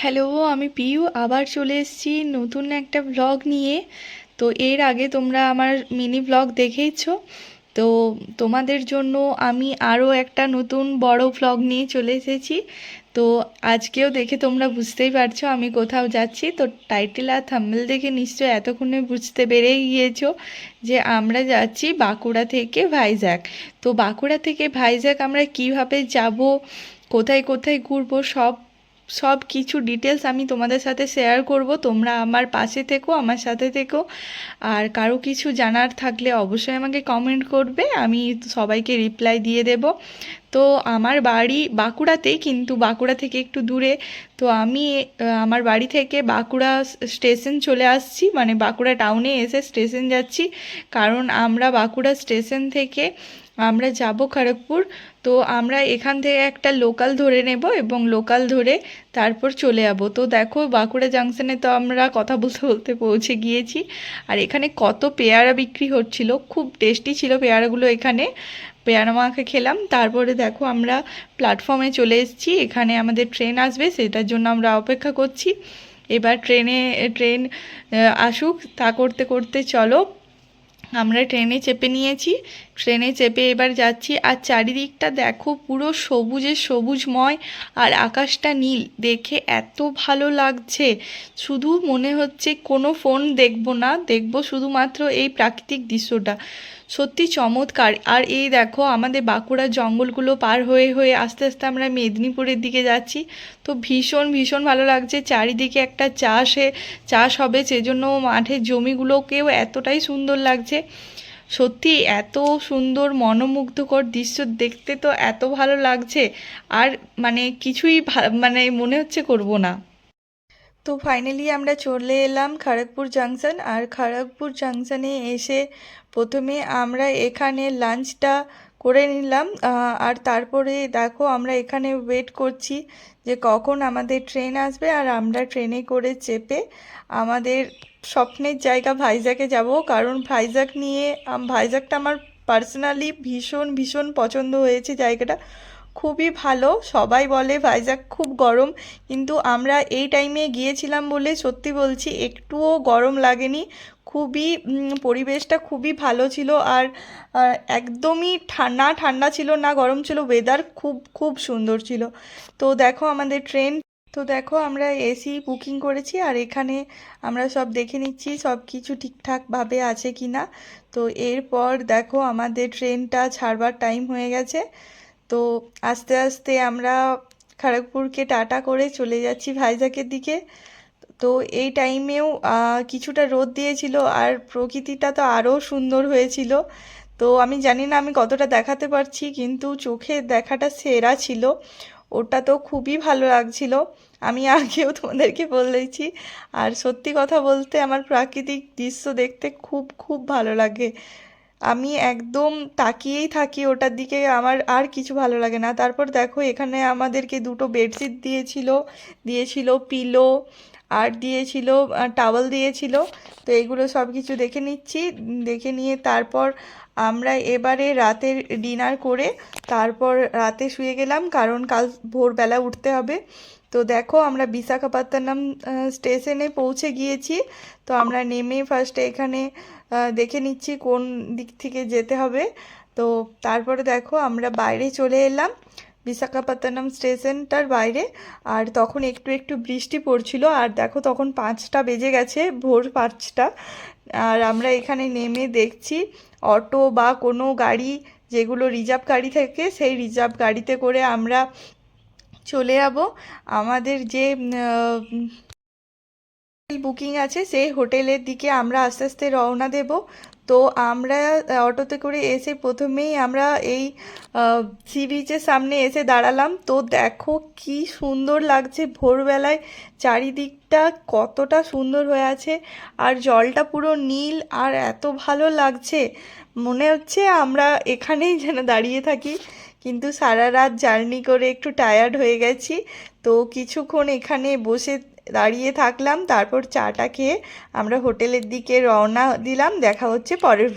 Hello আমি পিউ, আবার চলে এসেছি নতুন একটা ব্লগ নিয়ে। তো এর আগে তোমরা আমার মিনি ব্লগ দেখেইছো। তো তোমাদের জন্য আমি আরও একটা নতুন বড় ব্লগ নিয়ে চলে এসেছি। তো আজকেও দেখে তোমরা বুঝতেই পারছ আমি কোথাও যাচ্ছি। তো টাইটেল আর থাম্বেল দেখে নিশ্চয়ই এতক্ষণে বুঝতে পেরেই গিয়েছো যে আমরা যাচ্ছি বাঁকুড়া থেকে ভাইজ্যাক। তো বাঁকুড়া থেকে ভাইজ্যাক আমরা কীভাবে যাব, কোথায় কোথায় ঘুরবো সব সব কিছু ডিটেলস আমি তোমাদের সাথে শেয়ার করব। তোমরা আমার পাশে থেকো, আমার সাথে থেকো। আর কারও কিছু জানার থাকলে অবশ্যই আমাকে কমেন্ট করবে, আমি সবাইকে রিপ্লাই দিয়ে দেব। তো আমার বাড়ি বাঁকুড়াতেই, কিন্তু বাঁকুড়া থেকে একটু দূরে। তো আমি আমার বাড়ি থেকে বাঁকুড়া স্টেশন চলে আসছি। মানে বাঁকুড়া টাউনে এসে স্টেশন যাচ্ছি। কারণ আমরা বাঁকুড়া স্টেশন থেকে আমরা যাব খড়গপুর। তো আমরা এখান থেকে একটা লোকাল ধরে নেব এবং লোকাল ধরে তারপর চলে যাব। তো দেখো বাঁকুড়া জাংশনে তো আমরা কথা বলতে বলতে পৌঁছে গিয়েছি। আর এখানে কত পেয়ারা বিক্রি হচ্ছিল, খুব টেস্টি ছিল পেয়ারাগুলো এখানে। পেয়ারা মাখা খেলাম, তারপরে দেখো আমরা প্ল্যাটফর্মে চলে এসেছি। এখানে আমাদের ট্রেন আসবে, সেটার জন্য আমরা অপেক্ষা করছি। এবার ট্রেনে ট্রেন আসুক, তা করতে করতে চলো আমরা ট্রেনে চেপে নিয়েছি। ট্রেনে চেপে এবার যাচ্ছি আর চারিদিকটা দেখো পুরো সবুজে সবুজময় আর আকাশটা নীল। দেখে এত ভালো লাগছে। শুধু মনে হচ্ছে কোনো ফোন দেখব না, দেখব শুধুমাত্র এই প্রাকৃতিক দৃশ্যটা। সত্যি চমৎকার। আর এই দেখো, আমাদের বাঁকুড়ার জঙ্গলগুলো পার হয়ে হয়ে আস্তে আস্তে আমরা মেদিনীপুরের দিকে যাচ্ছি। তো ভীষণ ভীষণ ভালো লাগছে। চারিদিকে একটা চাষে চাষ হবে, সেজন্য মাঠের জমিগুলোকেও এতটাই সুন্দর লাগছে। সত্যি এত সুন্দর, মনোমুগ্ধকর দৃশ্য দেখতে তো এত ভালো লাগছে। আর মানে কিছুই মানে মনে হচ্ছে করব না। তো ফাইনালি আমরা চলে এলাম খড়গপুর জাংশন আর খড়গপুর জাংশনে এসে প্রথমে আমরা এখানে লাঞ্চটা করে নিলাম। আর তারপরে দেখো আমরা এখানে ওয়েট করছি যে কখন আমাদের ট্রেন আসবে আর আমরা ট্রেনে করে চেপে আমাদের স্বপ্নের জায়গা ভাইজ্যাকে যাব। কারণ ভাইজ্যাক নিয়ে ভাইজ্যাকটা আমার পার্সোনালি ভীষণ ভীষণ পছন্দ হয়েছে জায়গাটা। খুবই ভালো। সবাই বলে ভাইজ্যাক খুব গরম। কিন্তু আমরা এই টাইমে গিয়েছিলাম বলে সত্যি বলছি, একটুও গরম লাগেনি। খুবই পরিবেশটা খুবই ভালো ছিল আর আর একদমই ঠান্ডা ঠান্ডা ছিল, না গরম ছিল ওয়েদার খুব খুব সুন্দর ছিল। তো দেখো আমাদের ট্রেন তো দেখো আমরা এসি বুকিং করেছি আর এখানে আমরা সব দেখে নিচ্ছি সব কিছু ঠিকঠাকভাবে আছে কি না তো এরপর দেখো আমাদের ট্রেনটা ছাড়বার টাইম হয়ে গেছে। তো আস্তে আস্তে আমরা খড়গপুরকে টাটা করে চলে যাচ্ছি ভাইজাকের দিকে। তো এই টাইমেও কিছুটা রোদ দিয়েছিল আর প্রকৃতিটা তো আরও সুন্দর হয়েছিল। তো আমি জানি না আমি কতটা দেখাতে পারছি, কিন্তু চোখে দেখাটা সেরা ছিল। ওটা তো খুবই ভালো লাগছিল। আমি আগেও তোমাদেরকে বলেছি আর সত্যি কথা বলতে আমার প্রাকৃতিক দৃশ্য দেখতে খুব খুব ভালো লাগে। আমি একদম তাকিয়েই থাকি ওটার দিকে, আমার আর কিছু ভালো লাগে না। তারপর দেখো, এখানে আমাদেরকে দুটো বেডশিট দিয়েছিল দিয়েছিল পিলো আর দিয়েছিল টাওয়েল দিয়েছিল। তো এগুলো সব কিছু দেখে নিচ্ছি, দেখে নিয়ে তারপর আমরা এবারে রাতের ডিনার করে তারপর রাতে শুয়ে গেলাম, কারণ কাল ভোরবেলা উঠতে হবে। তো দেখো আমরা বিশাখাপত্তনম স্টেশনে পৌঁছে গিয়েছি। তো আমরা নেমে ফার্স্টে এখানে দেখে নিচ্ছি কোন দিক থেকে যেতে হবে। তো তারপরে দেখো আমরা বাইরে চলে এলাম বিশাখাপত্তনম স্টেশনটার বাইরে। আর তখন একটু একটু বৃষ্টি পড়ছিল। আর দেখো তখন পাঁচটা বেজে গেছে, ভোর পাঁচটা। আর আমরা এখানে নেমে দেখছি অটো বা কোনো গাড়ি, যেগুলো রিজার্ভ গাড়ি থাকে, সেই রিজার্ভ গাড়িতে করে আমরা চলে যাব। আমাদের যে বুকিং আছে, সেই হোটেলের দিকে আমরা আস্তে আস্তে রওনা দেব। তো আমরা অটোতে করে এসে প্রথমেই আমরা এই সি বিচের সামনে এসে দাঁড়ালাম। তো দেখো কি সুন্দর লাগছে ভোরবেলায়, চারিদিকটা কতটা সুন্দর হয়ে আছে। আর জলটা পুরো নীল আর এত ভালো লাগছে। মনে হচ্ছে আমরা এখানেই যেন দাঁড়িয়ে থাকি। কিন্তু সারা রাত জার্নি করে একটু টায়ার্ড হয়ে গেছি। তো কিছুক্ষণ এখানে বসে দাঁড়িয়ে থাকলাম তারপর চাটা খেয়ে আমরা হোটেলের দিকে রওনা দিলাম দেখা হচ্ছে পরের